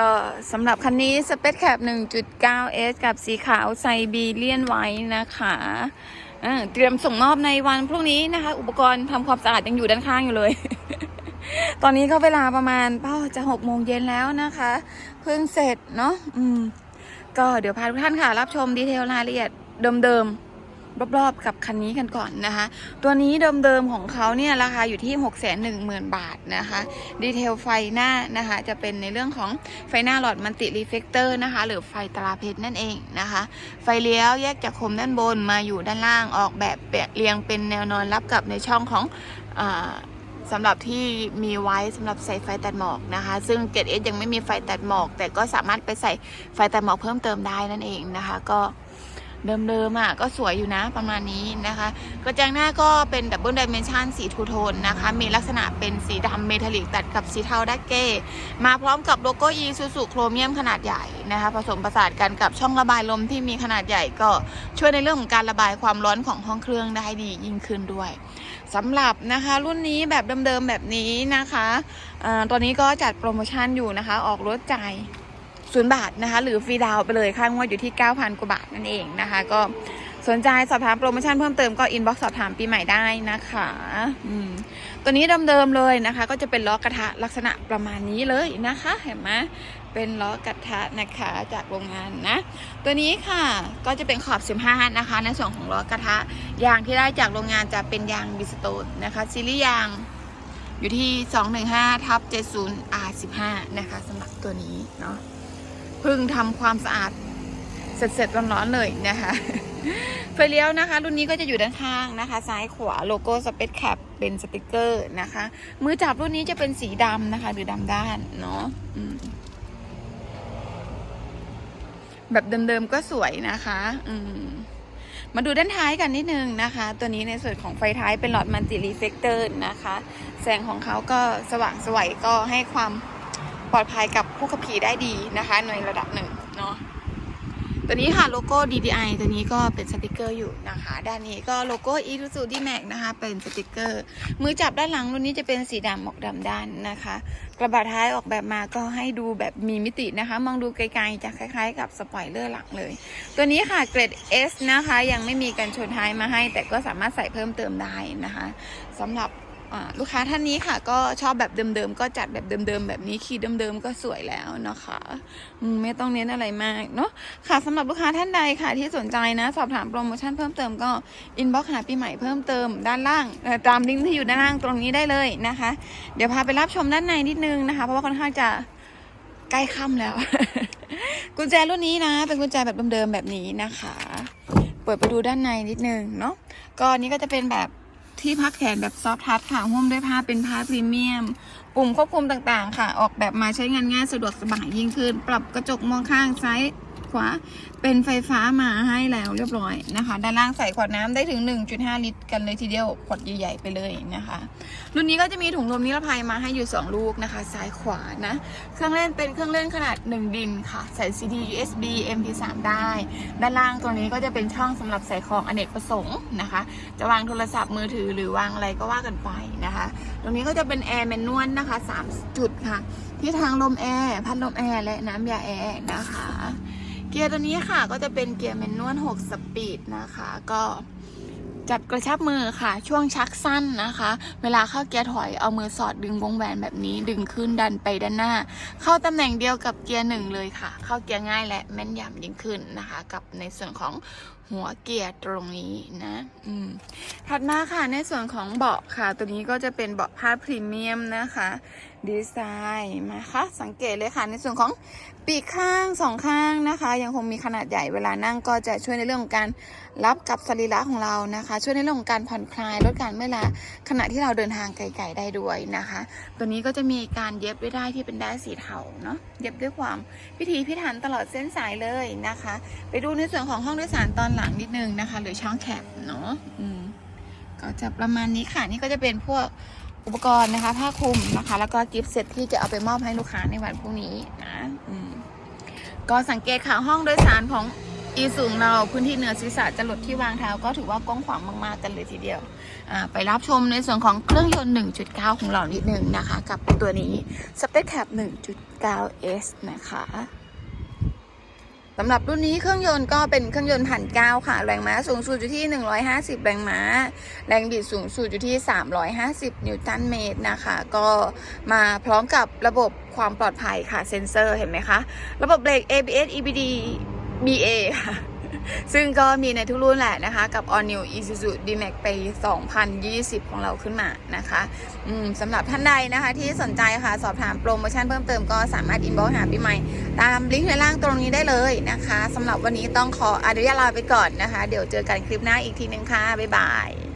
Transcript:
ก็สำหรับคันนี้ Space Cap 1.9S กับสีขาวไซบีเลียนไว้นะคะเตรียมส่งมอบในวันพรุ่งนี้นะคะ อุปกรณ์ทำความสะอาดยังอยู่ด้านข้างอยู่เลย ตอนนี้ก็เวลาประมาณจะหกโมงเย็นแล้วนะคะ เพิ่งเสร็จเนาะก็เดี๋ยวพาทุกท่านค่ะ รับชมดีเทลรายละเอียดเดิมๆ รอบๆกับคันนี้กันก่อนนะคะ ตัวนี้เดิมๆของเขาเนี่ยราคาอยู่ที่ 6 1 0 0 0 0 บาทนะคะ ดีเทลไฟหน้านะคะ จะเป็นในเรื่องของไฟหน้าหลอดมันติรีเฟกเตอร์นะคะ หรือไฟตราเพชรนั่นเองนะคะ ไฟเลี้ยวแยกจากคมด้านบนมาอยู่ด้านล่างออกแบบเรียงเป็นแนวนอนรับกับในช่องของอสำหรับที่มีไว้สำหรับใส่ไฟตัดหมอกนะคะ ซึ่งเกตเอยังไม่มีไฟตัดหมอก แต่ก็สามารถไปใส่ไฟตัดหมอกเพิ่มเติมได้นั่นเองนะคะ ก็ เดิมๆอะก็สวยอยู่นะประมาณนี้นะคะ กระจังหน้าก็เป็นดับเบิลดิเมนชันสีทูโทนนะคะ มีลักษณะเป็นสีดำเมทัลลิกตัดกับสีเทาดักเก้ มาพร้อมกับโลโก้อีซูซูโครเมียมขนาดใหญ่นะคะ ผสมผสานกันกับช่องระบายลมที่มีขนาดใหญ่ก็ช่วยในเรื่องของการระบายความร้อนของห้องเครื่องได้ดียิ่งขึ้นด้วยสำหรับนะคะรุ่นนี้แบบเดิมๆแบบนี้นะคะอตอนนี้ก็จัดโปรโมชั่นอยู่นะคะ ออกรถจ่าย ศูนย์บาทนะคะ หรือฟรีดาวน์ไปเลยค่างวดอยู่ที่ 9,000 กว่าบาทนั่นเองนะคะ ก็สนใจสอบถามโปรโมชั่นเพิ่มเติมก็อินบ็อกซ์สอบถามปีใหม่ได้นะคะอืมตัวนี้เดิมๆเลยนะคะ ก็จะเป็นล้อกระทะลักษณะประมาณนี้เลยนะคะ เห็นไหมเป็นล้อกระทะนะคะจากโรงงานนะ ตัวนี้ค่ะก็จะเป็นขอบ 15 นะคะ ในส่วนของล้อกระทะยางที่ได้จากโรงงานจะเป็นยางบิสโตนนะคะซีรีส์ยางอยู่ที่ 215ทับ70 R15 นะคะสำหรับตัวนี้เนาะ เพิ่งทำความสะอาดเสร็จๆร้อนๆเลยนะคะไฟเลี้ยวนะคะ รุ่นนี้ก็จะอยู่ด้านข้างนะคะ ซ้ายขวาโลโก้สเปซแคปเป็นสติกเกอร์นะคะ มือจับรุ่นนี้จะเป็นสีดำนะคะ หรือดำด้านเนาะแบบเดิมๆก็สวยนะคะ อืมมาดูด้านท้ายกันนิดนึงนะคะ ตัวนี้ในส่วนของไฟท้ายเป็นหลอดมันติรีเฟกเตอร์นะคะ แสงของเขาก็สว่างสวยก็ให้ความ ปลอดภัยกับผู้ขับขี่ได้ดีนะคะ ในระดับหนึ่งเนาะตัวนี้ค่ะโลโก้ DDI ตัวนี้ก็เป็นสติกเกอร์อยู่นะคะ ด้านนี้ก็โลโก้ i s u z u D-Max นะคะ เป็นสติกเกอร์ มือจับด้านหลังรุ่นนี้จะเป็นสีดำออกดำด้านนะคะ กระบะท้ายออกแบบมาก็ให้ดูแบบมีมิตินะคะ มองดูไกลๆจะคล้ายๆ กับสปอยเลอร์หลังเลย ตัวนี้ค่ะเกรด S นะคะ ยังไม่มีกันชนท้ายมาให้ แต่ก็สามารถใส่เพิ่มเติมได้นะคะสำหรับ ลูกค้าท่านนี้ค่ะ ก็ชอบแบบเดิมๆก็จัดแบบเดิมๆแบบนี้คีย์เดิมๆก็สวยแล้วนะคะไม่ต้องเน้นอะไรมากเนาะค่ะสำหรับลูกค้าท่านใดค่ะ ที่สนใจนะ สอบถามโปรโมชั่นเพิ่มเติมก็อินบ็อกหาปีใหม่เพิ่มเติมด้านล่างตามลิงก์ที่อยู่ด้านล่างตรงนี้ได้เลยนะคะ เดี๋ยวพาไปรับชมด้านในนิดนึงนะคะ เพราะว่าค่อนข้างจะใกล้ค่ำแล้ว กุญแจรุ่นนี้นะ เป็นกุญแจแบบเดิมๆแบบนี้นะคะ เปิดไปดูด้านในนิดนึงเนาะก็อันนี้ก็จะเป็นแบบ ที่พักแขนแบบซอฟทัชค่ะหุ้มด้วยผ้าเป็นผ้าพรีเมียม ปุ่มควบคุมต่างๆ ค่ะ ออกแบบมาใช้งานง่ายสะดวกสบายยิ่งขึ้น ปรับกระจกมองข้างซ้าย ขวาเป็นไฟฟ้ามาให้แล้วเรียบร้อยนะคะ ด้านล่างใส่ขวดน้ำได้ถึง 1.5 ลิตร กันเลยทีเดียวขวดใหญ่ๆไปเลยนะคะ รุ่นนี้ก็จะมีถุงลมนิรภัยมาให้อยู่ 2 ลูกนะคะ ซ้ายขวานะ เครื่องเล่นเป็นเครื่องเล่นขนาด 1 ดินค่ะ ใส่ CD USB MP3 ได้ ด้านล่างตัวนี้ก็จะเป็นช่องสำหรับใส่ของอเนกประสงค์นะคะ จะวางโทรศัพท์มือถือหรือวางอะไรก็ว่ากันไปนะคะ ตรงนี้ก็จะเป็นแอร์แมนนวลนะคะ 3 จุดค่ะที่ทางลมแอร์พัดลมแอร์และน้ำยาแอร์นะคะ เกียร์ตัวนี้ค่ะก็จะเป็นเกียร์แมนนวล6สปีดนะคะ ก็จัดกระชับมือค่ะ ช่วงชักสั้นนะคะ เวลาเข้าเกียร์ถอยเอามือสอดดึงวงแหวนแบบนี้ ดึงขึ้นดันไปด้านหน้า เข้าตำแหน่งเดียวกับเกียร์หนึ่งเลยค่ะ เข้าเกียร์ง่ายและแม่นยำยิ่งขึ้นนะคะ กับในส่วนของหัวเกียร์ตรงนี้นะอืมถัดมาค่ะในส่วนของเบาะค่ะ ตัวนี้ก็จะเป็นเบาะผ้าพรีเมียมนะคะดีไซน์มาค่ะสังเกตเลยค่ะ ในส่วนของปีกข้างสองข้างนะคะ ยังคงมีขนาดใหญ่เวลานั่งก็จะช่วยในเรื่องของการรับกับสรีระของเรานะคะ ช่วยในเรื่องของการผ่อนคลายลดการเมื่อยล้าขณะที่เราเดินทางไกลๆได้ด้วยนะคะ ตัวนี้ก็จะมีการเย็บด้วยได้ที่เป็นได้ายสีเทาเนาะเย็บด้วยความพิถีพิถันตลอดเส้นสายเลยนะคะ ไปดูในส่วนของห้องโดยสารตอนหลังนิดนึงนะคะ หรือช่องแคปเนาะก็จะประมาณนี้ค่ะนี่ก็จะเป็นพวก อุปกรณ์นะคะ ผ้าคลุมนะคะ แล้วก็กิฟต์เซตที่จะเอาไปมอบให้ลูกค้าในวันพรุ่งนี้นะก็สังเกตค่ะห้องโดยสารของอีสูงเราพื้นที่เหนือศีรษะจะหลดที่วางเท้าก็ถือว่ากว้างขวางมากๆกันเลยทีเดียว ไปรับชมในส่วนของเครื่องยนต์ 1.9 ของเรานิดนึงนะคะ กับตัวนี้ Space Cap 1.9S นะคะ สำหรับรุ่นนี้เครื่องยนต์ก็เป็นเครื่องยนต์พันเก้าค่ะ แรงม้าสูงสุดอยู่ที่ 150 แรงม้า แรงบิดสูงสุดอยู่ที่ 350 นิวตันเมตรนะคะ ก็มาพร้อมกับระบบความปลอดภัยค่ะเซ็นเซอร์เห็นไหมคะ ระบบเบรก ABS EBD BA ค่ะ ซึ่งก็มีในทุกรุ่นแหละนะคะ กับ All New Isuzu D-Max ปี 2020 ของเราขึ้นมานะคะสำหรับท่านใดนะคะที่สนใจค่ะ สอบถามโปรโมชั่นเพิ่มเติมก็สามารถอินบอ์หาพี่ใหม่ ตามลิงก์ในล่างตรงนี้ได้เลยนะคะสำหรับวันนี้ต้องขออนุญาตลาไปก่อนนะคะ เดี๋ยวเจอกันคลิปหน้าอีกทีนึงค่ะ บ๊ายบาย